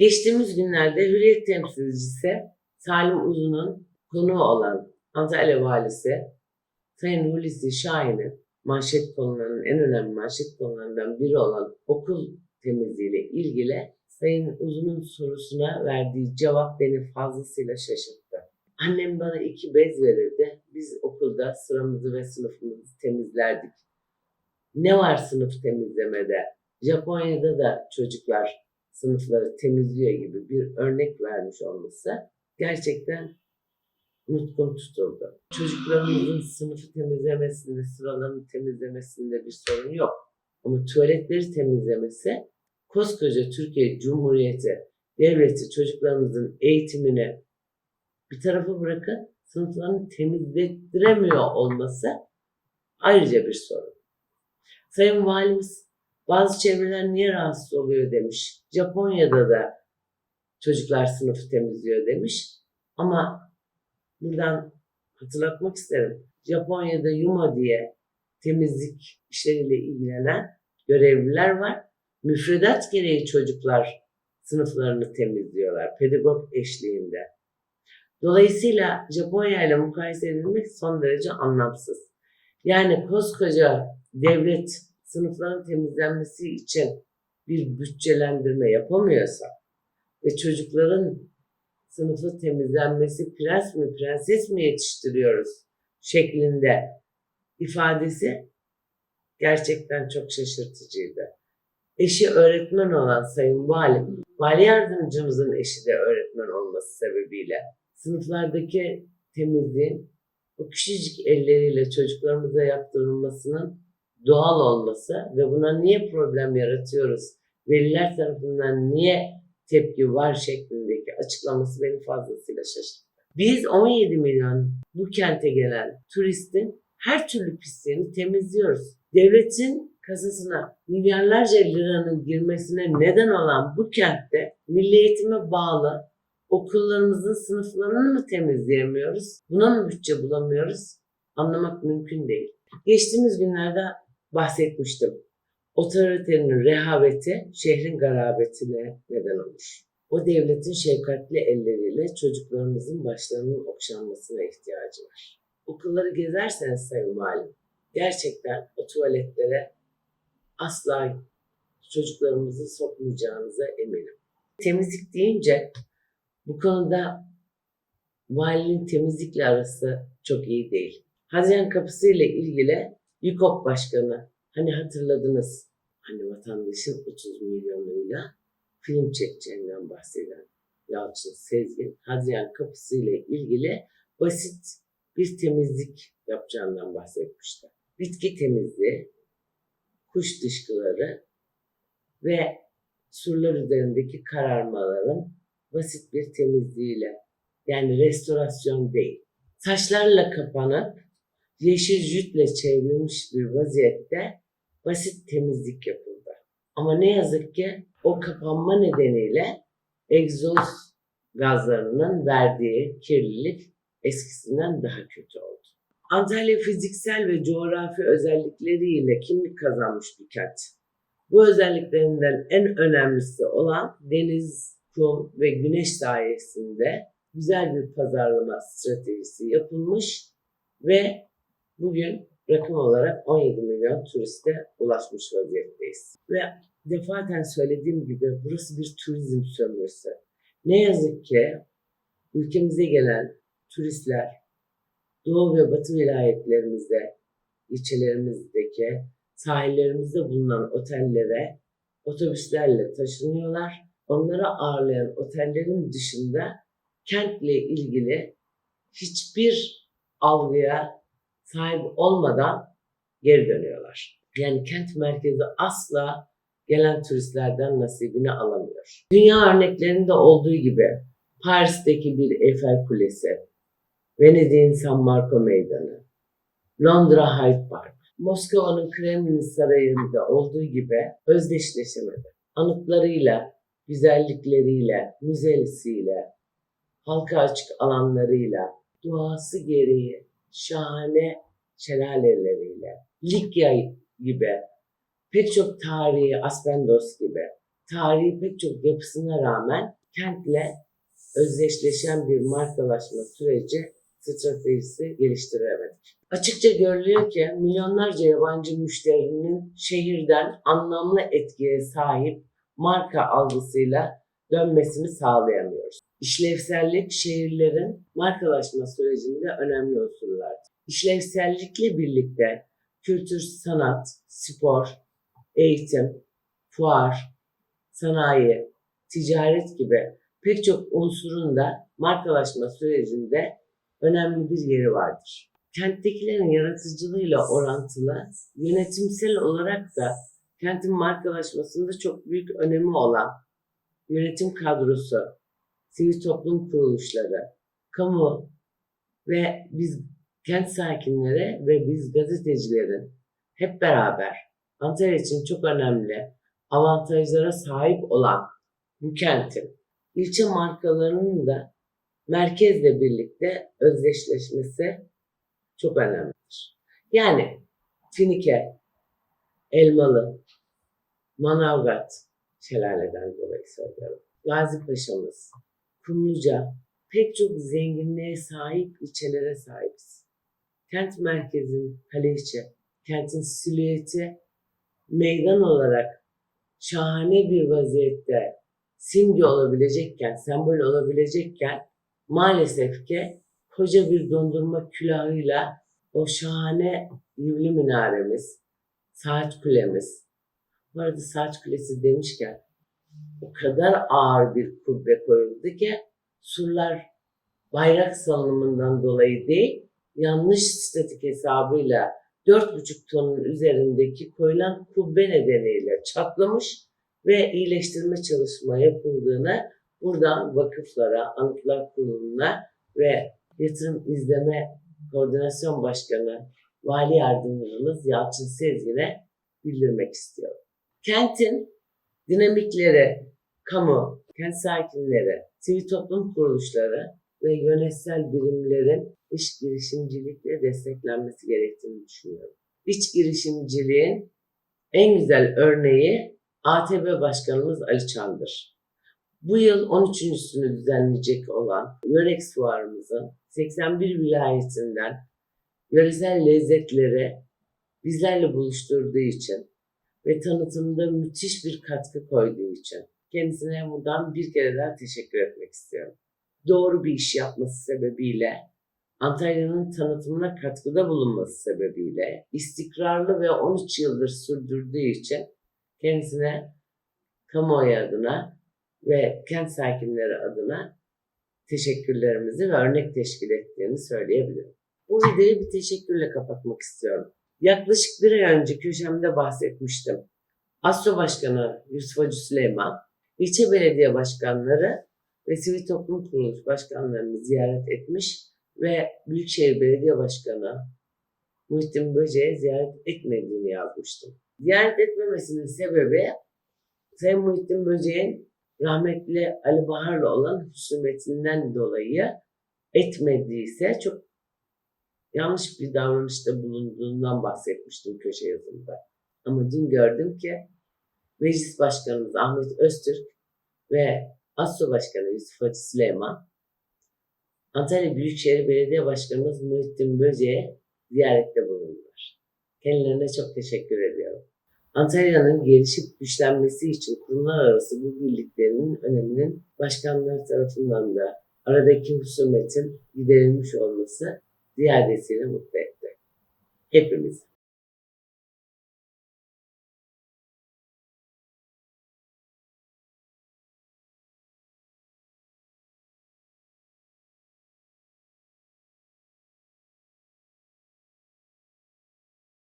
Geçtiğimiz günlerde Hürriyet temsilcisi Salim Uzun'un konuğu olan Antalya Valisi Sayın Hulusi Şahin'in manşet konularının en önemli manşet konularından biri olan okul temizliğiyle ilgili Sayın Uzun'un sorusuna verdiği cevap beni fazlasıyla şaşırttı. Annem bana iki bez verirdi. Biz okulda sıramızı ve sınıfımızı temizlerdik. Ne var sınıf temizlemede? Japonya'da da çocuklar sınıfları temizliyor gibi bir örnek vermiş olması gerçekten nutkum tutuldu. Çocuklarımızın sınıfı temizlemesinde, sıralarını temizlemesinde bir sorun yok. Ama tuvaletleri temizlemesi koskoca Türkiye Cumhuriyeti devleti çocuklarımızın eğitimini bir tarafa bırakın sınıflarını temizlettiremiyor olması ayrıca bir sorun. Sayın Valimiz bazı çevreler niye rahatsız oluyor demiş. Japonya'da da çocuklar sınıfı temizliyor demiş. Ama buradan hatırlatmak isterim. Japonya'da Yuma diye temizlik işleriyle ilgilenen görevliler var. Müfredat gereği çocuklar sınıflarını temizliyorlar pedagog eşliğinde. Dolayısıyla Japonya ile mukayese edilmek son derece anlamsız. Yani koskoca devlet sınıfların temizlenmesi için bir bütçelendirme yapamıyorsa ve çocukların sınıfı temizlenmesi prens mi prenses mi yetiştiriyoruz şeklinde ifadesi gerçekten çok şaşırtıcıydı. Eşi öğretmen olan Sayın Valim, vali yardımcımızın eşi de öğretmen olması sebebiyle sınıflardaki temizliğin o küçücük elleriyle çocuklarımıza yaptırılmasının doğal olması ve buna niye problem yaratıyoruz, veliler tarafından niye tepki var şeklindeki açıklaması beni fazlasıyla şaşırttı. Biz 17 milyon bu kente gelen turistin her türlü pisliğini temizliyoruz. Devletin kasasına milyarlarca liranın girmesine neden olan bu kentte milli eğitime bağlı okullarımızın sınıflarını mı temizleyemiyoruz? Buna mı bütçe bulamıyoruz? Anlamak mümkün değil. Geçtiğimiz günlerde bahsetmiştim. Otoritenin rehaveti şehrin garabetine neden olur. O devletin şefkatli elleriyle çocuklarımızın başlarının okşanmasına ihtiyacı var. Okulları gezerseniz Sayın Valim, gerçekten o tuvaletlere asla çocuklarımızı sokmayacağınıza eminim. Temizlik deyince bu konuda valinin temizlikle arası çok iyi değil. Haziran kapısı ile ilgili YÜKOP Başkanı hani hatırladınız hani vatandaşın 30 milyonuyla film çekeceğinden bahseden Yalçın Sezgin Haziran kapısı ile ilgili basit bir temizlik yapacağından bahsetmişti. Bitki temizliği, kuş dışkıları ve surlar üzerindeki kararmaların basit bir temizliğiyle yani restorasyon değil. Taşlarla kapanıp yeşil jütle çevrilmiş bir vaziyette basit temizlik yapıldı. Ama ne yazık ki o kapanma nedeniyle egzoz gazlarının verdiği kirlilik eskisinden daha kötü oldu. Antalya fiziksel ve coğrafi özellikleriyle kimlik kazanmış bir kent. Bu özelliklerinden en önemlisi olan deniz, kum ve güneş sayesinde güzel bir pazarlama stratejisi yapılmış ve bugün rakım olarak 17 milyon turiste ulaşmış vaziyetteyiz. Ve defaten söylediğim gibi burası bir turizm sömürüsü. Ne yazık ki ülkemize gelen turistler Doğu ve Batı vilayetlerimizde, ilçelerimizdeki sahillerimizde bulunan otellere otobüslerle taşınıyorlar. Onlara ağırlayan otellerin dışında kentle ilgili hiçbir algıya sahip olmadan geri dönüyorlar. Yani kent merkezi asla gelen turistlerden nasibini alamıyor. Dünya örneklerinde olduğu gibi Paris'teki bir Eiffel Kulesi, Venedik'in San Marco Meydanı, Londra Hyde Park, Moskova'nın Kremlin Sarayı'nda olduğu gibi özdeşleşemedi. Anıtlarıyla, güzellikleriyle, müzesiyle, halka açık alanlarıyla, doğası gereği şahane şelaleleriyle, Likya gibi, pek çok tarihi Aspendos gibi tarihi pek çok yapısına rağmen kentle özdeşleşen bir markalaşma süreci stratejisi geliştiremedik. Açıkça görülüyor ki milyonlarca yabancı müşterinin şehirden anlamlı etkiye sahip marka algısıyla dönmesini sağlayamıyoruz. İşlevsellik şehirlerin markalaşma sürecinde önemli unsurlardır. İşlevsellikle birlikte kültür, sanat, spor, eğitim, fuar, sanayi, ticaret gibi pek çok unsurun da markalaşma sürecinde önemli bir yeri vardır. Kenttekilerin yaratıcılığıyla orantılı, yönetimsel olarak da kentin markalaşmasında çok büyük önemi olan yönetim kadrosu, sivil toplum kuruluşları, kamu ve biz kent sakinleri ve biz gazetecilerin hep beraber Antalya için çok önemli avantajlara sahip olan bu kentin ilçe markalarının da merkezle birlikte özdeşleşmesi çok önemlidir. Yani Finike, Elmalı, Manavgat şelaleden dolayı söylüyorum. Gazi Paşa'mız, Kumluca, pek çok zenginliğe sahip ilçelere sahibiz. Kent merkezin Haliç'i, kentin silüeti meydan olarak şahane bir vaziyette simge olabilecekken, sembol olabilecekken maalesef ki koca bir dondurma külahıyla o şahane yivli minaremiz, saat kulemiz, bu arada saat kulesi demişken o kadar ağır bir kubbe koyuldu ki surlar bayrak salınımından dolayı değil, yanlış statik hesabıyla 4,5 tonun üzerindeki koyulan kubbe nedeniyle çatlamış ve iyileştirme çalışma yapıldığını buradan vakıflara, anıtlar kuruluna ve yatırım izleme koordinasyon başkanı vali yardımcımız Yalçın Sezgin'e bildirmek istiyorum. Kentin dinamikleri, kamu, kent sakinleri, sivil toplum kuruluşları ve yönetsel birimlerin iç girişimcilikle desteklenmesi gerektiğini düşünüyorum. İç girişimciliğin en güzel örneği ATB Başkanımız Ali Çandır. Bu yıl 13.sünü düzenleyecek olan Yörex Fuarımızın 81 vilayetinden yöresel lezzetleri bizlerle buluşturduğu için ve tanıtımda müthiş bir katkı koyduğu için kendisine buradan bir kere daha teşekkür etmek istiyorum. Doğru bir iş yapması sebebiyle Antalya'nın tanıtımına katkıda bulunması sebebiyle istikrarlı ve 13 yıldır sürdürdüğü için kendisine kamuoyu adına ve kent sakinleri adına teşekkürlerimizi ve örnek teşkil ettiğini söyleyebilirim. Bu videoyu bir teşekkürle kapatmak istiyorum. Yaklaşık bir ay önce köşemde bahsetmiştim. ASTO Başkanı Yusuf Hacı Süleyman, ilçe belediye başkanları ve sivil toplum kuruluş başkanlarını ziyaret etmiş ve Büyükşehir Belediye Başkanı Muhittin Böce'ye ziyaret etmediğini yazmıştım. Ziyaret etmemesinin sebebi Sayın Muhittin Böce'nin rahmetli Ali Bahar'la olan husumetinden dolayı etmediyse çok yanlış bir davranışta bulunduğundan bahsetmiştim köşe yazımda. Ama dün gördüm ki Meclis Başkanımız Ahmet Öztürk ve ASSO Başkanı Yusuf Hacı Süleyman Antalya Büyükşehir Belediye Başkanımız Muhittin Böce'ye ziyarette bulundular. Kendilerine çok teşekkür ediyorum. Antalya'nın gelişip güçlenmesi için kurumlar arası bu birliklerinin öneminin başkanlar tarafından da aradaki husumetin giderilmiş olması ziyadesiyle mutlu etti. Hepimiz.